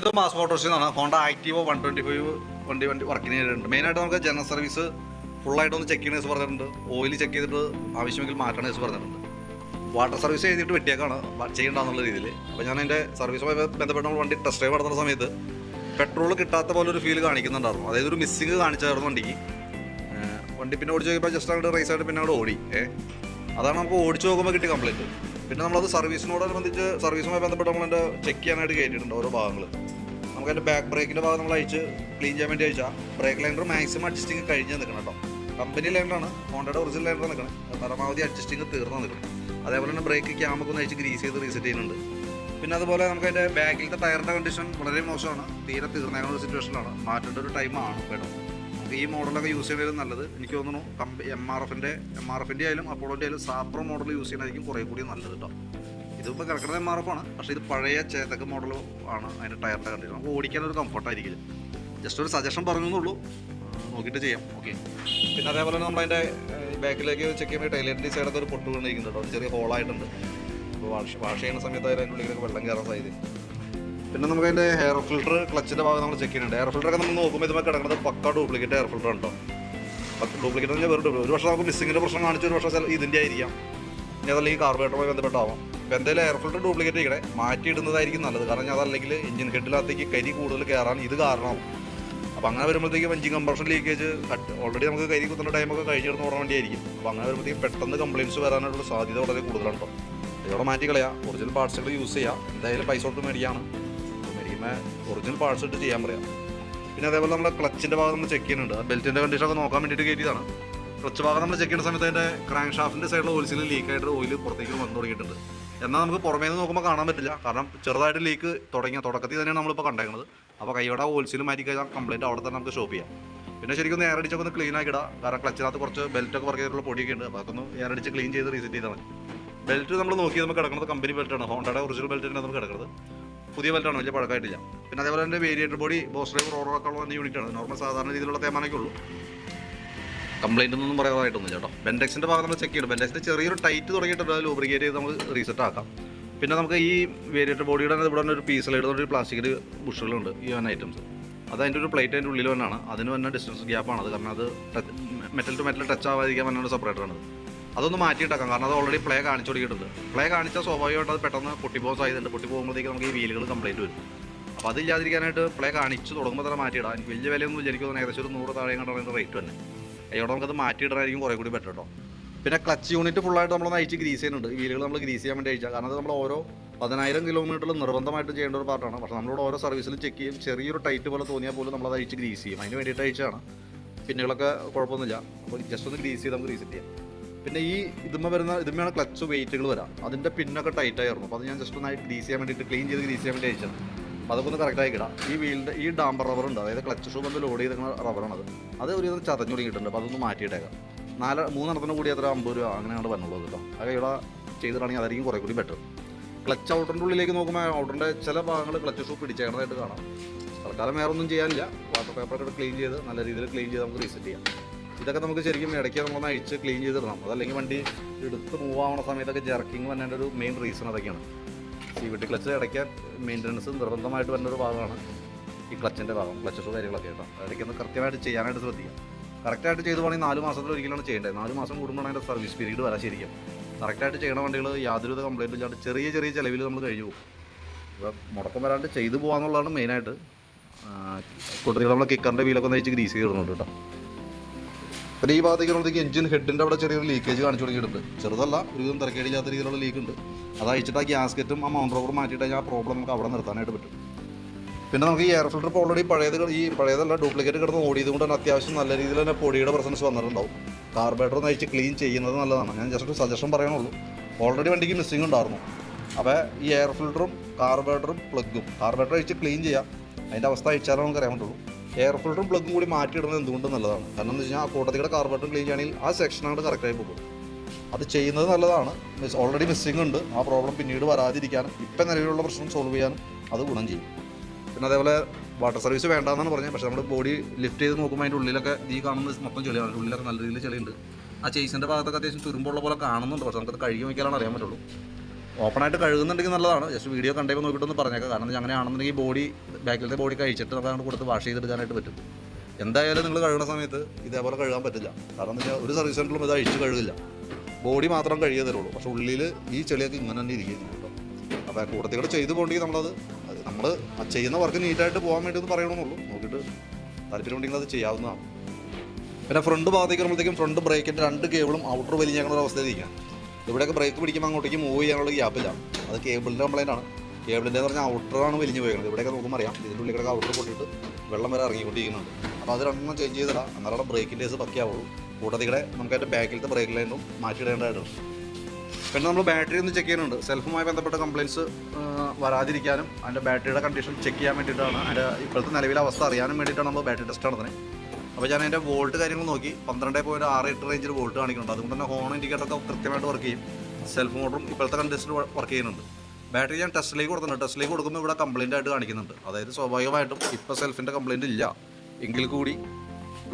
ഇത് മാസ് മോട്ടോഴ്സിൽ നിന്നാണ് ഹോണ്ട ആക്റ്റീവോ വൺ ട്വന്റി ഫൈവ് വണ്ടി വണ്ടി വർക്കിന് ചെയ്തിട്ടുണ്ട്. മെയിനായിട്ട് നമുക്ക് ജനറൽ സർവീസ് ഫുള്ളായിട്ട് ഒന്ന് ചെക്ക് ചെയ്യണമെന്ന് പറഞ്ഞിട്ടുണ്ട്. ഓയിൽ ചെക്ക് ചെയ്തിട്ട് ആവശ്യമെങ്കിൽ മാറ്റണമെന്ന് പറഞ്ഞിട്ടുണ്ട്. വാട്ടർ സർവീസ് ചെയ്തിട്ട് വെട്ടിയേക്കാണ്. ചെയ്യണ്ടെന്നുള്ള രീതിയിൽ അപ്പോൾ ഞാൻ എന്റെ സർവീസുമായി ബന്ധപ്പെട്ട നമ്മൾ വണ്ടി ടെസ്റ്റ് ഡ്രൈവ് നടത്തുന്ന സമയത്ത് പെട്രോൾ കിട്ടാത്ത പോലെ ഒരു ഫീൽ കാണിക്കുന്നുണ്ടായിരുന്നു. അതായത് ഒരു മിസ്സിങ് കാണിച്ചായിരുന്നു വണ്ടിക്ക്. വണ്ടി പിന്നെ ഓടിച്ച് നോക്കിയപ്പോൾ ജസ്റ്റ് അങ്ങോട്ട് റേസ് ആയിട്ട് പിന്നെ അങ്ങോട്ട് ഓടി. ഏ അതാണ് നമുക്ക് ഓടിച്ച് നോക്കുമ്പോൾ കിട്ടിയ കംപ്ലൈന്റ് പിന്നെ നമ്മളത് സർവീസിനോടനുബന്ധിച്ച് സർവീസുമായി ബന്ധപ്പെട്ട് നമ്മൾ എന്റെ ചെക്ക് ചെയ്യാനായിട്ട് കയറ്റിയിട്ടുണ്ട് ഓരോ ഭാഗങ്ങൾ നമുക്ക് അതിന്റെ ബാക്ക് ബ്രേക്കിന്റെ ഭാഗം നമ്മൾ അഴിച്ച് ക്ലീൻ ചെയ്യാൻ വേണ്ടി അയച്ചാൽ ബ്രേക്ക് ലൈൻഡർ മാക്സിമം അഡ്ജസ്റ്റിങ് കഴിഞ്ഞ് നിൽക്കണം കേട്ടോ. കമ്പനി ലൈനറാണ് ഹോണ്ടയുടെ ഒറിജിനൽ ലൈൻഡർ നിൽക്കണം പരമാവധി അഡ്ജസ്റ്റിങ് തീർന്നു നിൽക്കണം അതേപോലെ തന്നെ ബ്രേക്ക് ക്യാമൊക്കെ ഒന്ന് അയച്ച് ഗ്രീസ് ചെയ്ത് റീസെറ്റ് ചെയ്യുന്നുണ്ട്. പിന്നെ അതുപോലെ നമുക്ക് അതിന്റെ ബാക്കിലത്തെ ടയറിന്റെ കണ്ടീഷൻ വളരെ മോശമാണ്. തീരെ തീർന്നേക്കുന്ന ഒരു സിറ്റുവേഷനിലാണ് മാറ്റേണ്ട ഒരു ടൈമാണ് കേട്ടോ ഈ മോഡലൊക്കെ യൂസ് ചെയ്യുന്നത് നല്ലത്. എനിക്ക് തോന്നുന്നു എം ആർ എഫിന്റെ എം ആർ എഫിന്റെ ആയാലും അപ്പോളോന്റെ ആയാലും സാപ്രോ മോഡൽ യൂസ് ചെയ്യുന്നതായിരിക്കും കുറേ കൂടി നല്ലത് കേട്ടോ. ഇതിപ്പോൾ കിടക്കുന്നത് ആണ്. പക്ഷേ ഇത് പഴയ ചേതക മോഡൽ ആണ് അതിന്റെ ടയറിന്റെ കണ്ടീഷൻ നമുക്ക് ഓടിക്കാൻ ഒരു കംഫർട്ടായിരിക്കില്ല ജസ്റ്റ് ഒരു സജഷൻ പറഞ്ഞു എന്നുള്ളൂ നോക്കിയിട്ട് ചെയ്യാം. ഓക്കെ പിന്നെ അതേപോലെ തന്നെ നമ്മളതിന്റെ ബാക്കിലേക്ക് ചെക്ക് ചെയ്യുമ്പോൾ ടൈലറ്റിന്റെ സൈഡൊക്കെ ഒരു പൊട്ട് വീണിരിക്കുന്നുണ്ട് ഒരു ചെറിയ ഹോളായിട്ടുണ്ട് അപ്പോൾ വാഷ് വാഷ് ചെയ്യുന്ന സമയത്ത് അതിന്റെ ഉള്ളിലേക്ക് വെള്ളം കയറാൻ സാധ്യത. പിന്നെ നമുക്ക് അതിന്റെ ഹെയർ ഫിൽട്ടർ ക്ലച്ചിന്റെ ഭാഗം നമ്മൾ ചെക്ക് ചെയ്യുന്നുണ്ട്. ഹെയർ ഫിൽറ്റർ ഒക്കെ നമ്മൾ നോക്കുമ്പോൾ ഇതുമായി കിടക്കുന്നത് പക്ക ഡ്യൂപ്ലിക്കേറ്റ് ഹെയർ ഫിൽറ്റർ ഉണ്ടോ ഡ്യൂപ്ലിക്കേറ്റ് എന്ന് ഡ്യൂപ്ലിക്കേറ്റ് ഒരു പക്ഷേ നമുക്ക് മിസ്സിങ്ങിന്റെ പ്രശ്നം കാണിച്ചു ഒരു ഇതിന്റെ ഇതിന്റെ ആയിരിക്കാം. ഇനി ഈ കാർബറേറ്ററുമായി ബന്ധപ്പെട്ടാവാം അപ്പം എന്തായാലും എയർ ഫിൽറ്റർ ഡ്യൂപ്ലിക്കേറ്റ് ചെയ്യണേ മാറ്റി ഇടുന്നതായിരിക്കും നല്ലത്. കാരണം അതല്ലെങ്കിൽ എഞ്ചിൻ ഹെഡിനകത്തേക്ക് കരി കൂടുതൽ കയറാൻ ഇത് കാരണമാവും. അപ്പോൾ അങ്ങനെ വരുമ്പോഴത്തേക്കും engine compression leakage cut already നമുക്ക് കരി കുത്തുന്ന ടൈമൊക്കെ കഴിഞ്ഞ് കിടന്ന് ഓടാൻ വേണ്ടിയായിരിക്കും. അപ്പോൾ അങ്ങനെ വരുമ്പോഴത്തേക്കും പെട്ടെന്ന് കംപ്ലയിൻസ് വരാനായിട്ടുള്ള സാധ്യത വളരെ കൂടുതലാണ് കേട്ടോ ഇതോടെ മാറ്റി കളയാം. ഒറിജിനൽ പാർട്സുകൾ യൂസ് ചെയ്യാം. എന്തായാലും പൈസ കൊടുത്ത് മേടിക്കാണ്. മേടിക്കുമ്പോൾ ഒറിജിനൽ പാർട്സ് ഇട്ട് ചെയ്യാൻ പറയാം. പിന്നെ അതേപോലെ നമ്മൾ ക്ലച്ചിന്റെ ഭാഗം നമ്മൾ ചെക്ക് ചെയ്യുന്നുണ്ട്. ബെൽറ്റിന്റെ കണ്ടീഷൻ ഒക്കെ നോക്കാൻ വേണ്ടിയിട്ട് കയറ്റിയതാണ്. ക്ലച്ച് ഭാഗം നമ്മൾ ചെക്ക് ചെയ്യുന്ന സമയത്ത് അതിന്റെ ക്രാങ്ക് ഷാഫ്റ്റിന്റെ സൈഡിൽ ഓയിൽസിൽ ലീക്ക് ആയിട്ട് ഓയിൽ പുറത്തേക്ക് വന്നു തുടങ്ങിയിട്ടുണ്ട്. എന്നാൽ നമുക്ക് പുറമേ നിന്ന് നോക്കുമ്പോൾ കാണാൻ പറ്റില്ല. കാരണം ചെറുതായിട്ട് ലീക്ക് തുടങ്ങിയ തുടക്കത്തിൽ തന്നെയാണ് നമ്മളിപ്പോൾ കണ്ടേക്കുന്നത്. അപ്പോൾ കൈയുടെ ഓയിൽസിൽ മാറ്റി കഴിഞ്ഞാൽ കംപ്ലൈന്റ് അവിടെ തന്നെ നമുക്ക് ഷോപ്പ് ചെയ്യാം. പിന്നെ ശരിക്കും ഒന്ന് എയറടിച്ചൊക്കെ ഒന്ന് ക്ലീൻ ആക്കി ഇടാം കാരണം ക്ലച്ചിനകത്ത് കുറച്ച് ബെൽറ്റൊക്കെ വർക്ക് ചെയ്തിട്ടുള്ള പൊടിയൊക്കെ ഉണ്ട് അപ്പോൾ അതൊന്ന് എയർ എയറടിച്ച് ക്ലീൻ ചെയ്ത് റീസെറ്റ് ചെയ്താൽ മതി. ബെൽറ്റ് നമ്മൾ നോക്കി നമുക്ക് കിടക്കുന്നത് കമ്പനി ബെൽറ്റാണ് ഹോണ്ടയുടെ ഒറിജിനൽ ബെൽറ്റ് തന്നെ നമുക്ക് കിടക്കുന്നത്. പുതിയ ബെൽറ്റാണ് വലിയ പഴക്കമായിട്ടില്ല. പിന്നെ അതേപോലെ തന്നെ വേരിയേറ്റർ ബോഡി ബോസ് ഡ്രൈവർ ഓർഡറൊക്കെ ഉള്ള യൂണിറ്റാണ് നോർമൽ സാധാരണ രീതിയിലുള്ള തേമാനൊക്കെ ഉള്ളൂ. കംപ്ലൈന്റ് ഒന്നും പറയാതായിട്ടൊന്നും ചേട്ടോ ബെൻഡെക്സിന്റെ ഭാഗം നമ്മൾ ചെക്ക് ചെയ്യണം. ബെൻഡെക്സിന്റെ ചെറിയൊരു ടൈറ്റ് തുടങ്ങിയിട്ടുണ്ട് ലൂബ്രിക്കേറ്റ് ചെയ്ത് നമുക്ക് റീസെറ്റ് ആക്കാം. പിന്നെ നമുക്ക് ഈ വേരിയേറ്റർ ബോഡിയുടെ ഇവിടെ ഒരു പീസിലായിട്ട് ഒരു പ്ലാസ്റ്റിക്കിൽ ബുഷുകളുണ്ട് ഈ വന്ന ഐറ്റംസ് അത് അതിന്റെ ഒരു പ്ലേറ്റ് അതിന്റെ ഉള്ളിൽ തന്നെയാണ് അതിന് തന്നെ ഡിസ്റ്റൻസ് ഗ്യാപ്പാണ് അത് കാരണം അത് മെറ്റൽ ടു മെറ്റൽ ടച്ച് ആവാതിരിക്കാൻ തന്നെ സെപ്പറേറ്ററാണ് അതൊന്ന് മാറ്റിയിട്ടാക്കാം. കാരണം അത് ഓൾറെഡി പ്ലേ കാണിച്ചു തുടങ്ങിയിട്ടുണ്ട്. പ്ലേ കാണിച്ചാൽ സ്വാഭാവികമായിട്ട് അത് പെട്ടെന്ന് പൊട്ടിപ്പോകാൻ സാധ്യതയുണ്ട്. പൊട്ടി പോകുമ്പോഴത്തേക്ക് നമുക്ക് ഈ വീലുകൾ കംപ്ലൈന്റ് വരും. അപ്പോൾ അതില്ലാതിരിക്കാനായിട്ട് പ്ലേ കാണിച്ച് തുടങ്ങുമ്പോൾ തന്നെ മാറ്റിയിടാം. വലിയ വിലയൊന്നും വിചാരിക്കുന്നു ഏകദേശം ഒരു നൂറ് താഴെ കണ്ടാണ് റേറ്റ് തന്നെ. അയോടെ നമുക്കത് മാറ്റിയിടാനായിരിക്കും കുറേ കൂടി ബെറ്റർ കേട്ടോ പിന്നെ ക്ലച്ച് യൂണിറ്റ് ഫുള്ളായിട്ട് നമ്മൾ നയിച്ച് ഗ്രീസ് ചെയ്യുന്നുണ്ട്. വീലുകൾ നമ്മൾ ഗ്രീസ് ചെയ്യാൻ വേണ്ടി അയച്ചാൽ കാരണം അത് നമ്മൾ ഓരോ പതിനായിരം കിലോമീറ്ററിൽ നിർബന്ധമായിട്ട് ചെയ്യേണ്ട ഒരു പാർട്ടാണ് പക്ഷേ നമ്മളോട് ഓരോ സർവീസിലും ചെക്ക് ചെയ്യും. ചെറിയൊരു ടൈറ്റ് പോലെ തോന്നിയാൽ പോലും നമ്മൾ അത് അയച്ച് ഗ്രീസ് ചെയ്യും. അതിന് വേണ്ടിയിട്ട് അയച്ചാണ് പിന്നുകളൊക്കെ കുഴപ്പമൊന്നുമില്ല. അപ്പോൾ ജസ്റ്റ് ഒന്ന് ഗ്രീസ് ചെയ്ത് നമുക്ക് റീസെറ്റ് ചെയ്യാം. പിന്നെ ഈ ഇതുമ്മ വരുന്ന ഇതുമ്മയാണ് ക്ലച്ച് വെയിറ്റുകൾ വരാം. അതിന്റെ പിന്നൊക്കെ ടൈറ്റ് ആയിരുന്നു അപ്പോൾ അത് ഞാൻ ജസ്റ്റ് ഒന്ന് ഗ്രീസ് ചെയ്യാൻ വേണ്ടിയിട്ട് ക്ലീൻ ചെയ്ത് ഗ്രീസ് ചെയ്യാൻ വേണ്ടി അയച്ചത് അതൊക്കെ ഒന്ന് കറക്റ്റ് ആക്കിടാം ഈ വീലിന്റെ ഈ ഡാംബർ റബ്ബർ ഉണ്ട്. അതായത് ക്ലച്ച് ഷൂ കൊണ്ട് ലോഡ് ചെയ്തിരിക്കുന്ന റബ്ബറാണത് അത് ഒരു വിധം ചതഞ്ഞു തുടങ്ങിയിട്ടുണ്ട്. അപ്പോൾ അതൊന്ന് മാറ്റിയിട്ടേക്കാം. നാല് മൂന്നെണ്ണത്തിന് കൂടി അത്ര അമ്പത് രൂപ അങ്ങനെയാണ് വന്നുള്ളത് കേട്ടോ. അത് ഇവിടെ ചെയ്തിട്ടാണെങ്കിൽ അതായിരിക്കും കുറേ കൂടി ബെറ്റർ ക്ലച്ച് ഔട്ടറിന്റെ ഉള്ളിലേക്ക് നോക്കുമ്പോൾ ഔട്ടറിന്റെ ചില ഭാഗങ്ങൾ ക്ലച്ച് ഷൂ പിടിച്ചേക്കണതായിട്ട് കാണാം. തൽക്കാലം വേറെ ഒന്നും ചെയ്യാനില്ല. വാട്ടർ പേപ്പറൊക്കെ ക്ലീൻ ചെയ്ത് നല്ല രീതിയിൽ ക്ലീൻ ചെയ്ത് നമുക്ക് റീസെറ്റ് ചെയ്യാം. ഇതൊക്കെ നമുക്ക് ശരിക്കും ഇടയ്ക്ക് നമ്മളൊന്ന് അഴിച്ച് ക്ലീൻ ചെയ്തിടണം. അതല്ലെങ്കിൽ വണ്ടി എടുത്ത് മൂവ് ആവുന്ന സമയത്തൊക്കെ ജെർക്കിങ് വന്നതിന്റെ ഒരു മെയിൻ റീസൺ അതൊക്കെയാണ്. സി വി ടി ക്ലച്ച് ഇടയ്ക്ക് മെയിന്റനൻസ് നിർബന്ധമായിട്ട് വരുന്ന ഒരു ഭാഗമാണ് ഈ ക്ലച്ചിന്റെ ഭാഗം ക്ലച്ചസ് കാര്യങ്ങളൊക്കെ കേട്ടോ. അതൊക്കെ ഒന്ന് കൃത്യമായിട്ട് ചെയ്യാനായിട്ട് ശ്രദ്ധിക്കാം. കറക്റ്റായിട്ട് ചെയ്തു പോകണമെങ്കിൽ നാല് മാസത്തിൽ ഒരിക്കലാണ് ചെയ്യേണ്ടത്. നാല് മാസം കൂടുമ്പോഴാണ് അതിന്റെ സർവീസ് പീരീഡ് വരാൻ ശരിക്കും. കറക്റ്റായിട്ട് ചെയ്യണ വണ്ടികൾ യാതൊരുവിധ കംപ്ലൈന്റും ഇല്ലാണ്ട് ചെറിയ ചെറിയ ചിലവിൽ നമ്മൾ കഴിഞ്ഞു പോകും. അപ്പോൾ മുടക്കം വരാണ്ട് ചെയ്തു പോകാന്നുള്ളതാണ് മെയിനായിട്ട് കൂടുതൽ നമ്മൾ കിക്കറിന്റെ വീലൊക്കെ ഒന്ന് അയച്ച് ഗ്രീസ് ചെയ്തിടുന്നുണ്ട് കേട്ടോ. പിന്നെ ഈ ഭാഗത്തേക്ക് വരുമ്പോഴത്തേക്ക് എഞ്ചിൻ ഹെഡിന്റെ അവിടെ ചെറിയൊരു ലീക്കേജ് കാണിച്ചു തുടങ്ങിയിട്ടുണ്ട്. ചെറുതല്ല ഒരുവിധം തിരക്കേടില്ലാത്ത രീതിയിലുള്ള ലീക്ക് ഉണ്ട്. അത് അയച്ചിട്ട് ആ ഗ്യാസ്കറ്റും ആ മൗണ്ട് റോബർ മാറ്റിയിട്ട് ആ പ്രോബ്ലം നമുക്ക് അവിടെ നിർത്താനായിട്ട് പറ്റും. പിന്നെ നമുക്ക് ഈ എയർ ഫിൽറ്റർ ഇപ്പോൾ ഓൾറെഡി പഴയത് ഈ പഴയതല്ല ഡ്യൂപ്ലിക്കേറ്റ് കിടന്ന് ഓടിയത് കൊണ്ട് തന്നെ അത്യാവശ്യം നല്ല രീതിയിൽ തന്നെ പൊടിയുടെ പ്രസൻസ് വന്നിട്ടുണ്ടാവും. കാർബേറ്റർ ഒന്ന് അയച്ച് ക്ലീൻ ചെയ്യുന്നത് നല്ലതാണ്. ഞാൻ ജസ്റ്റ് ഒരു സജഷൻ പറയണുള്ളൂ. ഓൾറെഡി വണ്ടിക്ക് മിസ്സിംഗ് ഉണ്ടായിരുന്നു. അപ്പോൾ ഈ എയർ ഫിൽറ്ററും കാർബേറ്ററും പ്ലഗും കാർബേറ്റർ അയച്ച് ക്ലീൻ ചെയ്യാം. അതിന്റെ അവസ്ഥ അയച്ചാലേ നമുക്ക് അറിയാൻ പറ്റുള്ളൂ. എയർ ഫിൽറ്ററും പ്ലഗും കൂടി മാറ്റിയിടുന്നത് എന്തുകൊണ്ട് നല്ലതാണ്. കാരണം എന്ന് വെച്ചാൽ ആ കൂട്ടത്തിയുടെ കാർബറേറ്റർ ക്ലീൻ ചെയ്യുകയാണെങ്കിൽ ആ സെക്ഷൻ അങ്ങോട്ട് കറക്റ്റായി പോകും. അത് ചെയ്യുന്നത് നല്ലതാണ്. ഓൾറെഡി മിസ്സിംഗ് ഉണ്ട്. ആ പ്രോബ്ലം പിന്നീട് വരാതിരിക്കാനും ഇപ്പം നിലവിലുള്ള പ്രശ്നം സോൾവ് ചെയ്യാനും അത് ഗുണം ചെയ്യും. പിന്നെ അതേപോലെ വാട്ടർ സർവീസ് വേണ്ടാന്നാണ് പറഞ്ഞത്. പക്ഷേ നമ്മൾ ബോഡി ലിഫ്റ്റ് ചെയ്ത് നോക്കുമ്പോൾ അതിന്റെ ഉള്ളിലൊക്കെ ഈ കാണുന്നത് മൊത്തം ചെളിയാണ്. ഉള്ളിലൊക്കെ നല്ല രീതിയിൽ ചെളിയുണ്ട്. ആ ചേസിന്റെ ഭാഗത്തൊക്കെ അത്യാവശ്യം തുരുമ്പുള്ള പോലെ കാണുന്നുണ്ട്. പക്ഷേ നമുക്കത് കഴുകി വയ്ക്കാനാണ് അറിയാൻ പറ്റുള്ളൂ. ഓപ്പണായിട്ട് കഴുകുന്നുണ്ടെങ്കിൽ നല്ലതാണ്. ജസ്റ്റ് വീഡിയോ കണ്ടേ നോക്കിയിട്ടൊന്ന് പറഞ്ഞേക്കാം. കാരണം അങ്ങനെ അങ്ങനെയാണെന്നുണ്ടെങ്കിൽ ബോഡി ബാക്കിലത്തെ ബോഡി കഴിച്ചിട്ട് നമുക്ക് അങ്ങോട്ട് കൊടുത്ത് വാഷ് ചെയ്തെടുക്കാനായിട്ട് പറ്റും. എന്തായാലും നിങ്ങൾ കഴുകുന്ന സമയത്ത് ഇതേപോലെ കഴുകാൻ പറ്റില്ല. കാരണം എന്ന് ഒരു സർവീസ് സെന്ററിലും ഇത് അഴിച്ച് കഴുകില്ല. ബോഡി മാത്രം കഴുകിയേ തരുള്ളൂ. പക്ഷേ ഉള്ളിൽ ഈ ചെളിയൊക്കെ ഇങ്ങനെ തന്നെ ഇരിക്കും കേട്ടോ. അപ്പോൾ കൂട്ടത്തിൽ കൂടെ ചെയ്ത് പോകണമെങ്കിൽ നമ്മളത് നമ്മൾ ചെയ്യുന്ന വർക്ക് നീറ്റായിട്ട് പോകാൻ വേണ്ടി ഒന്ന് പറയണമെന്നുള്ളൂ. നോക്കിയിട്ട് താല്പര്യമുണ്ടെങ്കിൽ അത് ചെയ്യാവുന്നതാണ്. പിന്നെ ഫ്രണ്ട് ഭാഗത്തേക്ക് വരുമ്പോഴത്തേക്കും ഫ്രണ്ട് ബ്രേക്കിന്റെ രണ്ട് കേബിളും ഔട്ടർ വലിഞ്ഞാകുന്ന ഒരു അവസ്ഥയിലിരിക്കാം ഇവിടെയൊക്കെ ബ്രേക്ക് പിടിക്കുമ്പോൾ അങ്ങോട്ടേക്ക് മൂവ് ചെയ്യാനുള്ള ഗ്യാപ്പില്ല അത് കേബിളിന്റെ കംപ്ലൈന്റ് ആണ്. കേബിളിന്റെ എന്ന് പറഞ്ഞാൽ ഔട്ടറാണ് വലിഞ്ഞു പോയിരുന്നത് ഇവിടെയൊക്കെ നോക്കുമ്പോൾ അറിയാം. ഇതിന്റെ ഉള്ളിൽ ഔട്ടർ പൊട്ടിയിട്ട് വെള്ളം വരെ ഇറങ്ങിക്കൊണ്ടിരിക്കുന്നുണ്ട്. അപ്പോൾ അത് രണ്ടെണ്ണം ചേഞ്ച് ചെയ്തിടാം. എന്നാലും ബ്രേക്കിന്റെ കേസ് പക്കിയാവുള്ളൂ. കൂടാതെ കൂടെ നമുക്ക് അതിന്റെ ബാക്കിലത്തെ ബ്രേക്ക് ലൈനും മാറ്റിയിടേണ്ടതായിട്ടുണ്ട്. പിന്നെ നമ്മൾ ബാറ്ററി ഒന്ന് ചെക്ക് ചെയ്യുന്നുണ്ട്. സെൽഫുമായി ബന്ധപ്പെട്ട കംപ്ലയിൻസ് വരാതിരിക്കാനും അതിന്റെ ബാറ്ററിയുടെ കണ്ടീഷൻ ചെക്ക് ചെയ്യാൻ വേണ്ടിയിട്ടാണ്. അതിന്റെ ഇപ്പോഴത്തെ നിലവിലെ അവസ്ഥ അറിയാനും വേണ്ടിയിട്ടാണ് നമ്മൾ ബാറ്ററി ടെസ്റ്റ് നടത്തുന്നത്. അപ്പോൾ ഞാൻ അതിന്റെ വോൾട്ട് കാര്യങ്ങൾ നോക്കി. പന്ത്രണ്ട് പോയിന്റ് ആറ് എട്ട് റേഞ്ചിൽ വോൾട്ട് കാണിക്കുന്നുണ്ട്. അതുകൊണ്ട് തന്നെ ഹോൺ ഇൻഡിക്കേറ്ററൊക്കെ കൃത്യമായിട്ട് വർക്ക് ചെയ്യും. സെൽഫ് മോട്ടറും ഇപ്പോഴത്തെ കണ്ടീഷനിൽ വർക്ക് ചെയ്യുന്നുണ്ട്. ബാറ്ററി ഞാൻ ടെസ്റ്റിലേക്ക് കൊടുക്കുന്നുണ്ട്. ടെസ്റ്റിലേക്ക് കൊടുക്കുമ്പോൾ ഇവിടെ കംപ്ലയിന്റ് ആയിട്ട് കാണിക്കുന്നുണ്ട്. അതായത് സ്വാഭാവികമായിട്ടും ഇപ്പോൾ സെൽഫിന്റെ കംപ്ലയിന്റ് ഇല്ല. എങ്കിൽ കൂടി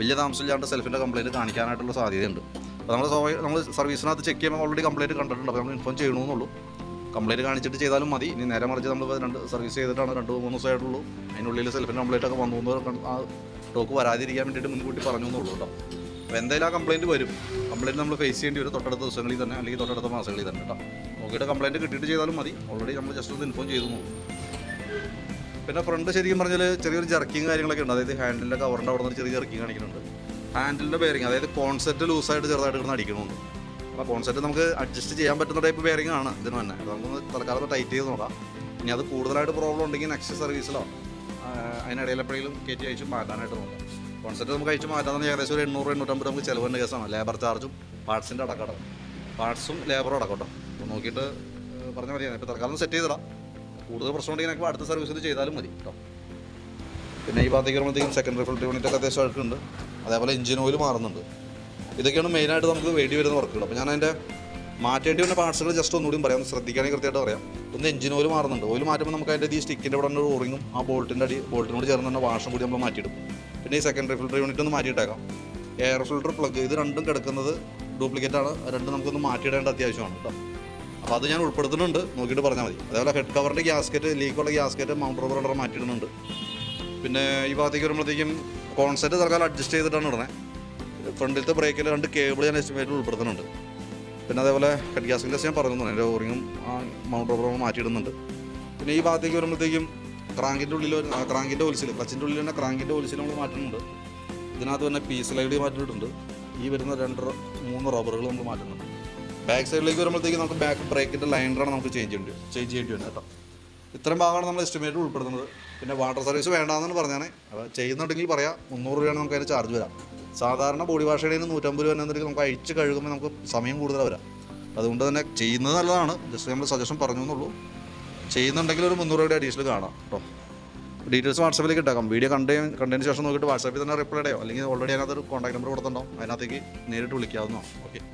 വലിയ താമസമില്ലാണ്ട് സെൽഫിന്റെ കംപ്ലയിന്റ് കാണിക്കാനായിട്ടുള്ള സാധ്യതയുണ്ട്. അപ്പോൾ നമ്മൾ സ്വാഭാവിക നമ്മൾ സർവീസിനകത്ത് ചെക്ക് ചെയ്യുമ്പോൾ ഓൾറെഡി കംപ്ലയിന്റ് കണ്ടിട്ടുണ്ട്. അപ്പോൾ നമ്മൾ ഇൻഫോം ചെയ്യണമെന്നുള്ളൂ കംപ്ലയിന്റ് കാണിച്ചിട്ട് ചെയ്താലും മതി. ഇനി നേരെ മറിച്ച് നമ്മൾ രണ്ട് സർവീസ് ചെയ്തിട്ടാണ് രണ്ട് മൂന്ന് ദിവസമായിട്ടുള്ളൂ. അതിനുള്ളിൽ സെൽഫിന്റെ കംപ്ലയിന്റ് ഒക്കെ വന്നു ടോക്ക് വരാതിരിക്കാൻ വേണ്ടിയിട്ട് മുൻകൂട്ടി പറഞ്ഞു എന്നുള്ളൂ കേട്ടോ. അപ്പോൾ എന്തായാലും ആ കംപ്ലയിന്റ് വരും. കംപ്ലയിന്റ് നമ്മൾ ഫേസ് ചെയ്യേണ്ടി വരും തൊട്ടടുത്ത ദിവസങ്ങളിൽ തന്നെ അല്ലെങ്കിൽ തൊട്ടടുത്ത മാസങ്ങളിൽ തന്നെ കേട്ടോ. നോക്കിയിട്ട് കംപ്ലയിന്റ് കിട്ടിയിട്ട് ചെയ്താലും മതി. ഓൾറെഡി നമ്മൾ ജസ്റ്റ് ഒന്ന് ഇൻഫോം ചെയ്തു പിന്നെ ഫ്രണ്ട് ശരിക്കും പറഞ്ഞാൽ ചെറിയൊരു ജർക്കിങ് കാര്യങ്ങളൊക്കെ ഉണ്ട്. അതായത് ഹാൻഡിലിന്റെ കവറിന്റെ അവിടെ നിന്ന് ചെറിയ ജർക്കിങ് കാണിക്കുന്നുണ്ട്. ഹാൻഡിലിന്റെ ബെയറിങ് അതായത് കോൺസെപ്റ്റ് ലൂസായിട്ട് ചെറുതായിട്ട് കിടന്ന് അടിക്കണമുണ്ട്. അപ്പോൾ കോൺസെപ്റ്റ് നമുക്ക് അഡ്ജസ്റ്റ് ചെയ്യാൻ പറ്റുന്ന ടൈപ്പ് ബെയറിങ് ആണ് ഇതിന് തന്നെ. നമുക്ക് തൽക്കാലം ടൈറ്റ് ചെയ്ത് നോക്കാം. ഇനി അത് കൂടുതലായിട്ട് പ്രോബ്ലം ഉണ്ടെങ്കിൽ നെക്സ്റ്റ് സർവീസിലോ അതിനിടയിൽ എപ്പോഴെങ്കിലും കയറ്റി അയച്ച് മാറ്റാനായിട്ട് നോക്കാം. കോൺസെപ്റ്റ് നമുക്ക് അയച്ച് മാറ്റാൻ ഏകദേശം ഒരു എണ്ണൂറ് എണ്ണൂറ്റമ്പത് നമുക്ക് ചിലവിന്റെ കേസാണ്. ലേബർ ചാർജും പാർട്സിന്റെ അടക്കടം പാർട്സും ലേബറും അടക്കട്ടോ. അപ്പോൾ നോക്കിയിട്ട് പറഞ്ഞാൽ മതി. ഇപ്പോൾ തൽക്കാലം സെറ്റ് ചെയ്തിടാം. കൂടുതൽ പ്രശ്നം ഉണ്ടെങ്കിൽ നമുക്ക് അടുത്ത സർവീസിൽ ചെയ്താലും മതി കേട്ടോ പിന്നെ ഈ ഭാഗത്തേക്ക് വരുമ്പോഴത്തേക്കും സെക്കൻഡറി ഫിൽറ്റർ യൂണിറ്റ് ഒക്കെ അത്യാവശ്യം അഴുക്കുണ്ട്. അതേപോലെ എഞ്ചിൻ ഓയിൽ മാറുന്നുണ്ട്. ഇതൊക്കെയാണ് മെയിനായിട്ട് നമുക്ക് വേണ്ടി വരുന്ന വർക്കുകൾ അപ്പോൾ ഞാൻ അതിന്റെ മാറ്റേണ്ടി വരുന്ന പാർട്സുകൾ ജസ്റ്റ് ഒന്നുകൂടി പറയാം. ശ്രദ്ധിക്കുകയാണെങ്കിൽ കൃത്യമായിട്ട് പറയാം. ഒന്ന് എഞ്ചിൻ ഓയിൽ മാറുന്നുണ്ട്. ഓയിൽ മാറ്റുമ്പോൾ നമുക്ക് അതിന്റെ ഈ സ്റ്റിക്കിന്റെ ഇവിടെ ഒരു ഓറിങ്ങും ആ ബോൾട്ടിന്റെ അടി ബോൾട്ടിനോട് ചേർന്ന് തന്നെ വാഷും കൂടി നമ്മൾ മാറ്റിയിടും. പിന്നെ ഈ സെക്കൻഡറി ഫിൽറ്റർ യൂണിറ്റ് ഒന്ന് മാറ്റിയിട്ടേക്കാം. എയർ ഫിൽറ്റർ പ്ലഗ് ഇത് രണ്ടും കിടക്കുന്നത് ഡ്യൂപ്ലിക്കേറ്റ് ആണ്. രണ്ടും നമുക്കൊന്ന് മാറ്റിയിടേണ്ട അത്യാവശ്യമാണ് കേട്ടോ. അപ്പോൾ അത് ഞാൻ ഉൾപ്പെടുത്തുന്നുണ്ട്. നോക്കിയിട്ട് പറഞ്ഞാൽ മതി. അതേപോലെ ഹെഡ് കവറിന്റെ ഗ്യാസ്കറ്റ് ലീക്കുള്ള ഗ്യാസ്കറ്റ് മൗണ്ട് റബ്ബർ മാറ്റിയിടുന്നുണ്ട്. പിന്നെ ഈ ഭാഗത്തേക്ക് വരുമ്പോഴത്തേക്കും കോൺസെറ്റ് തൽക്കാലം അഡ്ജസ്റ്റ് ചെയ്തിട്ടാണ് ഇടണേ ഫ്രണ്ടിലത്തെ ബ്രേക്കിൽ രണ്ട് കേബിൾ ഞാൻ എസ്റ്റിമേറ്റ് ഉൾപ്പെടുത്തുന്നുണ്ട്. പിന്നെ അതേപോലെ ഹെഡ് ഗ്യാസിന്റെ ഞാൻ പറഞ്ഞു എന്റെ ഓറിങ്ങും മൗണ്ട് റബ്ബറും മാറ്റിയിടുന്നുണ്ട്. പിന്നെ ഈ ഭാഗത്തേക്ക് വരുമ്പോഴത്തേക്കും ക്രാങ്കിന്റെ ഉള്ളിൽ ക്രാങ്കിന്റെ ഒലിച്ചിൽ ക്ലച്ചിന്റെ ഉള്ളിൽ തന്നെ ക്രാങ്കിന്റെ ഒലിച്ചിൽ നമ്മൾ മാറ്റുന്നുണ്ട്. ഇതിനകത്ത് തന്നെ പീസ് ലൈഡ് മാറ്റിയിട്ടുണ്ട് ഈ വരുന്ന രണ്ട് മൂന്ന് റബ്ബറുകൾ നമ്മൾ മാറ്റുന്നുണ്ട്. ബാക്ക് സൈഡിലേക്ക് വരുമ്പോഴത്തേക്ക് നമുക്ക് ബാക്ക് ബ്രേക്കിന്റെ ലൈനറാണ് നമുക്ക് ചേഞ്ച് ചെയ്യേണ്ടി ചേഞ്ച് ചെയ്യേണ്ടി വരും കേട്ടോ. ഇത്രയും ഭാഗമാണ് നമ്മൾ എസ്റ്റിമേറ്റ് ഉൾപ്പെടുത്തുന്നത്. പിന്നെ വാട്ടർ സർവീസ് വേണ്ടാന്ന് പറഞ്ഞാണ്. അപ്പോൾ ചെയ്യുന്നുണ്ടെങ്കിൽ പറയാം. മുന്നൂറ് രൂപയാണ് നമുക്ക് അതിന് ചാർജ് വരാം. സാധാരണ ബോഡി വാഷയുടെ നൂറ്റമ്പത് രൂപ എന്നുണ്ടെങ്കിൽ നമുക്ക് അഴിച്ച് കഴുകുമ്പോൾ നമുക്ക് സമയം കൂടുതൽ വരാം. അതുകൊണ്ട് തന്നെ ചെയ്യുന്നത് നല്ലതാണ്. ജസ്റ്റ് നമ്മൾ സജഷൻ പറഞ്ഞു എന്നുള്ളൂ. ചെയ്യുന്നുണ്ടെങ്കിൽ ഒരു മുന്നൂറ് രൂപയുടെ അഡീഷണൽ കാണാം കേട്ടോ. ഡീറ്റെയിൽസ് വാട്സാപ്പിലേക്ക് ഇട്ടാക്കാം. വീഡിയോ കണ്ടേ കണ്ടതിന് ശേഷം നോക്കിയിട്ട് വാട്സാപ്പിൽ തന്നെ റിപ്ലൈ ഇടയോ? അല്ലെങ്കിൽ ഓൾറെഡി അതിനകത്ത് ഒരു കോൺടാക്ട് നമ്പർ കൊടുത്തിട്ടുണ്ടാവും. അതിനകത്തേക്ക് നേരിട്ട് വിളിക്കാവുന്നതാണ്. ഓക്കെ